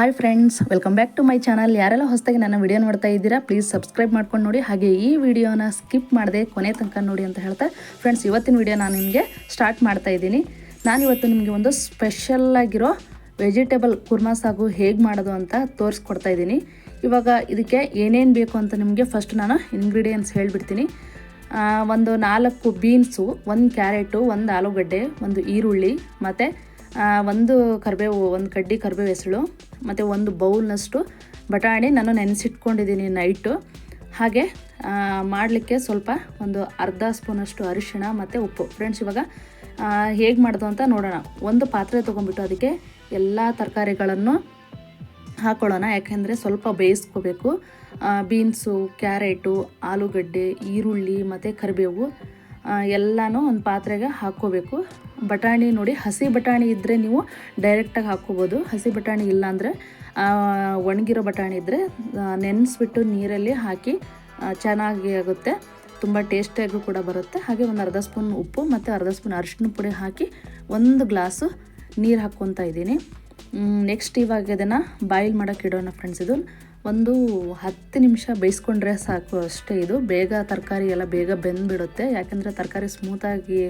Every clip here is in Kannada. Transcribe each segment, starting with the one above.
Hi friends welcome back to my channel ಯಾರೆಲ್ಲ ಹೊಸದಾಗಿ ನನ್ನ ವಿಡಿಯೋ ನೋಡ್ತಾ ಇದ್ದೀರಾ ಪ್ಲೀಸ್ ಸಬ್ಸ್ಕ್ರೈಬ್ ಮಾಡ್ಕೊಂಡು ನೋಡಿ. ಹಾಗೆ ಈ ವಿಡಿಯೋನ ಸ್ಕಿಪ್ ಮಾಡದೆ ಕೊನೆ ತನಕ ನೋಡಿ ಅಂತ ಹೇಳ್ತಾ ಫ್ರೆಂಡ್ಸ್ ಇವತ್ತಿನ ವಿಡಿಯೋ ನಾನು ನಿಮಗೆ ಸ್ಟಾರ್ಟ್ ಮಾಡ್ತಾ ಇದ್ದೀನಿ. ನಾನು ಇವತ್ತು ನಿಮಗೆ ಒಂದು ಸ್ಪೆಷಲ್ಲಾಗಿರೋ ವೆಜಿಟೇಬಲ್ ಕುರ್ಮಾ ಸಾಗು ಹೇಗೆ ಮಾಡೋದು ಅಂತ ತೋರಿಸ್ಕೊಡ್ತಾ ಇದ್ದೀನಿ. ಇವಾಗ ಇದಕ್ಕೆ ಏನೇನು ಬೇಕು ಅಂತ ನಿಮಗೆ ಫಸ್ಟ್ ನಾನು ಇಂಗ್ರೀಡಿಯೆಂಟ್ಸ್ ಹೇಳಿಬಿಡ್ತೀನಿ. ಒಂದು ನಾಲ್ಕು ಬೀನ್ಸು ಒಂದು ಕ್ಯಾರೆಟು ಒಂದು ಆಲೂಗಡ್ಡೆ, ಒಂದು ಈರುಳ್ಳಿ, ಮತ್ತು ಒಂದು ಕರಿಬೇವು ಒಂದು ಕಡ್ಡಿ ಕರಿಬೇವು ಹೆಸಳು, ಮತ್ತು ಒಂದು ಬೌಲ್ನಷ್ಟು ಬಟಾಣಿ ನಾನು ನೆನೆಸಿಟ್ಕೊಂಡಿದ್ದೀನಿ ನೈಟು. ಹಾಗೆ ಮಾಡಲಿಕ್ಕೆ ಸ್ವಲ್ಪ ಒಂದು ಅರ್ಧ ಸ್ಪೂನಷ್ಟು ಅರಿಶಿಣ ಮತ್ತು ಉಪ್ಪು. ಫ್ರೆಂಡ್ಸ್ ಇವಾಗ ಹೇಗೆ ಮಾಡೋದು ಅಂತ ನೋಡೋಣ. ಒಂದು ಪಾತ್ರೆ ತೊಗೊಂಬಿಟ್ಟು ಅದಕ್ಕೆ ಎಲ್ಲ ತರಕಾರಿಗಳನ್ನು ಹಾಕೊಳ್ಳೋಣ. ಯಾಕೆಂದರೆ ಸ್ವಲ್ಪ ಬೇಯಿಸ್ಕೋಬೇಕು. ಬೀನ್ಸು, ಕ್ಯಾರೆಟು, ಆಲೂಗಡ್ಡೆ, ಈರುಳ್ಳಿ, ಮತ್ತು ಕರಿಬೇವು ಎಲ್ಲನೂ ಒಂದು ಪಾತ್ರೆಗೆ ಹಾಕ್ಕೋಬೇಕು. ಬಟಾಣಿ ನೋಡಿ, ಹಸಿ ಬಟಾಣಿ ಇದ್ದರೆ ನೀವು ಡೈರೆಕ್ಟಾಗಿ ಹಾಕ್ಕೋಬೋದು. ಹಸಿ ಬಟಾಣಿ ಇಲ್ಲಾಂದರೆ ಒಣಗಿರೋ ಬಟಾಣಿ ಇದ್ದರೆ ನೆನೆಸ್ಬಿಟ್ಟು ನೀರಲ್ಲಿ ಹಾಕಿ ಚೆನ್ನಾಗಿ ಆಗುತ್ತೆ. ತುಂಬ ಟೇಸ್ಟಿಯಾಗೂ ಕೂಡ ಬರುತ್ತೆ. ಹಾಗೆ ಒಂದು ಅರ್ಧ ಸ್ಪೂನ್ ಉಪ್ಪು ಮತ್ತು ಅರ್ಧ ಸ್ಪೂನ್ ಅರಿಶಿನ ಪುಡಿ ಹಾಕಿ ಒಂದು ಗ್ಲಾಸು ನೀರು ಹಾಕ್ಕೊತಾ ಇದ್ದೀನಿ. ನೆಕ್ಸ್ಟ್ ಇವಾಗ ಇದನ್ನು ಬಾಯ್ಲ್ ಮಾಡೋಕ್ಕೆ ಇಡೋಣ ಫ್ರೆಂಡ್ಸ್ ಇದು. ಒಂದು ಹತ್ತು ನಿಮಿಷ ಬೇಯಿಸ್ಕೊಂಡ್ರೆ ಸಾಕು ಅಷ್ಟೇ ಇದು. ಬೇಗ ತರಕಾರಿ ಎಲ್ಲ ಬೇಗ ಬೆಂದುಬಿಡುತ್ತೆ. ಯಾಕೆಂದರೆ ತರಕಾರಿ ಸ್ಮೂತಾಗಿ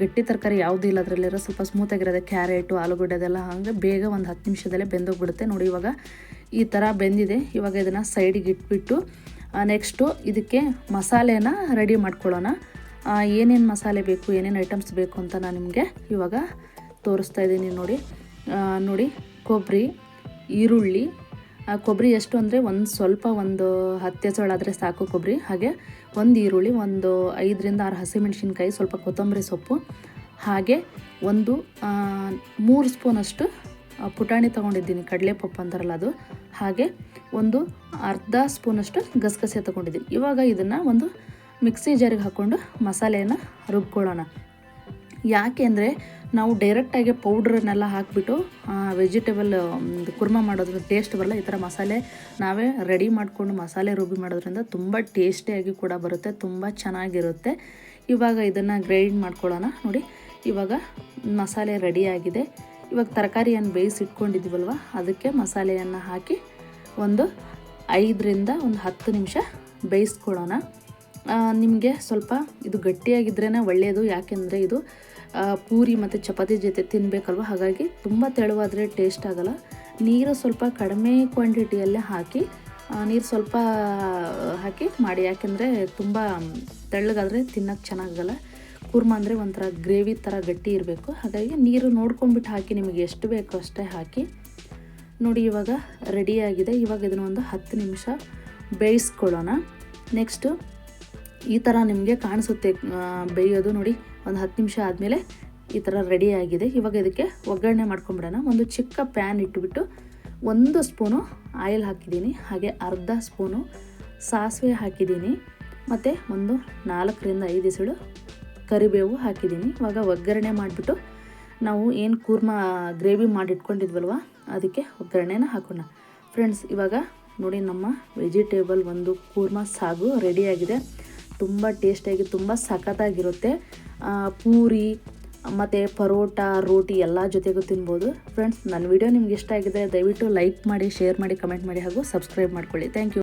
ಗಟ್ಟಿ ತರಕಾರಿ ಯಾವುದೂ ಇಲ್ಲ ಅದರಲ್ಲಿರೋ ಸ್ವಲ್ಪ ಸ್ಮೂತಾಗಿರೋದೆ ಕ್ಯಾರೆಟು ಆಲೂಗಡ್ಡೆ ಅದೆಲ್ಲ ಹಾಗೆ ಬೇಗ ಒಂದು ಹತ್ತು ನಿಮಿಷದಲ್ಲೇ ಬೆಂದೋಗ್ಬಿಡುತ್ತೆ. ನೋಡಿ ಇವಾಗ ಈ ಥರ ಬೆಂದಿದೆ. ಇವಾಗ ಇದನ್ನು ಸೈಡಿಗೆ ಇಟ್ಬಿಟ್ಟು ನೆಕ್ಸ್ಟು ಇದಕ್ಕೆ ಮಸಾಲೆನ ರೆಡಿ ಮಾಡ್ಕೊಳ್ಳೋಣ. ಏನೇನು ಮಸಾಲೆ ಬೇಕು, ಏನೇನು ಐಟಮ್ಸ್ ಬೇಕು ಅಂತ ನಾನು ನಿಮಗೆ ಇವಾಗ ತೋರಿಸ್ತಾ ಇದ್ದೀನಿ ನೋಡಿ. ನೋಡಿ ಕೊಬ್ಬರಿ ಈರುಳ್ಳಿ ಕೊಬ್ಬರಿ ಎಷ್ಟು ಅಂದರೆ ಒಂದು ಸ್ವಲ್ಪ ಒಂದು ಹತ್ತು ಹೆಸಳಾದರೆ ಸಾಕು ಕೊಬ್ಬರಿ ಹಾಗೆ ಒಂದು ಈರುಳ್ಳಿ, ಒಂದು ಐದರಿಂದ ಆರು ಹಸಿಮೆಣ್ಸಿನ್ಕಾಯಿ, ಸ್ವಲ್ಪ ಕೊತ್ತಂಬರಿ ಸೊಪ್ಪು, ಹಾಗೆ ಒಂದು ಮೂರು ಸ್ಪೂನಷ್ಟು ಪುಟಾಣಿ ತೊಗೊಂಡಿದ್ದೀನಿ, ಕಡಲೆಪಪ್ಪು ಅಂತಾರಲ್ಲ ಅದು. ಹಾಗೆ ಒಂದು ಅರ್ಧ ಸ್ಪೂನಷ್ಟು ಗಸಗಸೆ ತೊಗೊಂಡಿದ್ದೀನಿ. ಇವಾಗ ಇದನ್ನು ಒಂದು ಮಿಕ್ಸಿ ಜಾರಿಗೆ ಹಾಕ್ಕೊಂಡು ಮಸಾಲೆಯನ್ನು ರುಬ್ಕೊಳ್ಳೋಣ. ಯಾಕೆ ಅಂದರೆ ನಾವು ಡೈರೆಕ್ಟಾಗಿ ಪೌಡ್ರನ್ನೆಲ್ಲ ಹಾಕಿಬಿಟ್ಟು ವೆಜಿಟೇಬಲ್ ಕುರ್ಮ ಮಾಡೋದ್ರ ಟೇಸ್ಟ್ ಬರಲ್ಲ. ಈ ಥರ ಮಸಾಲೆ ನಾವೇ ರೆಡಿ ಮಾಡಿಕೊಂಡು ಮಸಾಲೆ ರುಬ್ಬಿ ಮಾಡೋದ್ರಿಂದ ತುಂಬ ಟೇಸ್ಟಿಯಾಗಿ ಕೂಡ ಬರುತ್ತೆ, ತುಂಬ ಚೆನ್ನಾಗಿರುತ್ತೆ. ಇವಾಗ ಇದನ್ನು ಗ್ರೈಂಡ್ ಮಾಡ್ಕೊಳ್ಳೋಣ. ನೋಡಿ, ಇವಾಗ ಮಸಾಲೆ ರೆಡಿಯಾಗಿದೆ ಇವಾಗ ತರಕಾರಿಯನ್ನು ಬೇಯಿಸಿ ಇಟ್ಕೊಂಡಿದ್ದೀವಲ್ವ? ಅದಕ್ಕೆ ಮಸಾಲೆಯನ್ನು ಹಾಕಿ ಒಂದು ಐದರಿಂದ ಒಂದು ಹತ್ತು ನಿಮಿಷ ಬೇಯಿಸ್ಕೊಳ್ಳೋಣ. ನಿಮಗೆ ಸ್ವಲ್ಪ ಇದು ಗಟ್ಟಿಯಾಗಿದ್ರೇ ಒಳ್ಳೆಯದು ಯಾಕೆಂದರೆ ಇದು ಪೂರಿ ಮತ್ತು ಚಪಾತಿ ಜೊತೆ ತಿನ್ನಬೇಕಲ್ವ ಹಾಗಾಗಿ ತುಂಬ ತೆಳುವಾದರೆ ಟೇಸ್ಟ್ ಆಗೋಲ್ಲ. ನೀರು ಸ್ವಲ್ಪ ಕಡಿಮೆ ಕ್ವಾಂಟಿಟಿಯಲ್ಲೇ ಹಾಕಿ ನೀರು ಸ್ವಲ್ಪ ಹಾಕಿ ಮಾಡಿ. ಯಾಕೆಂದರೆ ತುಂಬ ತೆಳ್ಳಗಾದರೆ ತಿನ್ನೋಕ್ಕೆ ಚೆನ್ನಾಗಲ್ಲ. ಕುರ್ಮ ಅಂದರೆ ಒಂಥರ ಗ್ರೇವಿ ಥರ ಗಟ್ಟಿ ಇರಬೇಕು. ಹಾಗಾಗಿ ನೀರು ನೋಡ್ಕೊಂಡ್ಬಿಟ್ಟು ಹಾಕಿ, ನಿಮಗೆ ಎಷ್ಟು ಬೇಕೋ ಅಷ್ಟೇ ಹಾಕಿ. ನೋಡಿ, ಇವಾಗ ರೆಡಿಯಾಗಿದೆ ಇವಾಗ ಇದನ್ನು ಒಂದು ಹತ್ತು ನಿಮಿಷ ಬೇಯಿಸ್ಕೊಳ್ಳೋಣ. ನೆಕ್ಸ್ಟು ಈ ಥರ ನಿಮಗೆ ಕಾಣಿಸುತ್ತೆ ಬೇಯೋದು ನೋಡಿ. ಒಂದು ಹತ್ತು ನಿಮಿಷ ಆದಮೇಲೆ ಈ ಥರ ರೆಡಿಯಾಗಿದೆ ಇವಾಗ ಇದಕ್ಕೆ ಒಗ್ಗರಣೆ ಮಾಡ್ಕೊಂಬಿಡೋಣ. ಒಂದು ಚಿಕ್ಕ ಪ್ಯಾನ್ ಇಟ್ಟುಬಿಟ್ಟು ಒಂದು ಸ್ಪೂನು ಆಯಿಲ್ ಹಾಕಿದ್ದೀನಿ. ಹಾಗೆ ಅರ್ಧ ಸ್ಪೂನು ಸಾಸಿವೆ ಹಾಕಿದ್ದೀನಿ. ಮತ್ತು ಒಂದು ನಾಲ್ಕರಿಂದ ಐದು ಎಸಳು ಕರಿಬೇವು ಹಾಕಿದ್ದೀನಿ. ಇವಾಗ ಒಗ್ಗರಣೆ ಮಾಡಿಬಿಟ್ಟು ನಾವು ಏನು ಕೂರ್ಮ, ಗ್ರೇವಿ ಮಾಡಿಟ್ಕೊಂಡಿದ್ವಲ್ವ, ಅದಕ್ಕೆ ಒಗ್ಗರಣೆನ ಹಾಕೋಣ. ಫ್ರೆಂಡ್ಸ್ ಇವಾಗ ನೋಡಿ ನಮ್ಮ ವೆಜಿಟೇಬಲ್ ಒಂದು ಕೂರ್ಮ ಸಾಗು ರೆಡಿಯಾಗಿದೆ ತುಂಬ ಟೇಸ್ಟಿಯಾಗಿ, ತುಂಬ ಸಖತ್ತಾಗಿರುತ್ತೆ. ಪೂರಿ, ಮತ್ತು ಪರೋಟ, ರೋಟಿ ಎಲ್ಲ ಜೊತೆಗೂ ತಿನ್ಬೋದು. ಫ್ರೆಂಡ್ಸ್ ನನ್ನ ವಿಡಿಯೋ ನಿಮ್ಗೆ ಇಷ್ಟ ಆಗಿದೆ ದಯವಿಟ್ಟು ಲೈಕ್ ಮಾಡಿ ಶೇರ್ ಮಾಡಿ ಕಮೆಂಟ್ ಮಾಡಿ ಹಾಗೂ ಸಬ್ಸ್ಕ್ರೈಬ್ ಮಾಡ್ಕೊಳ್ಳಿ. Thank you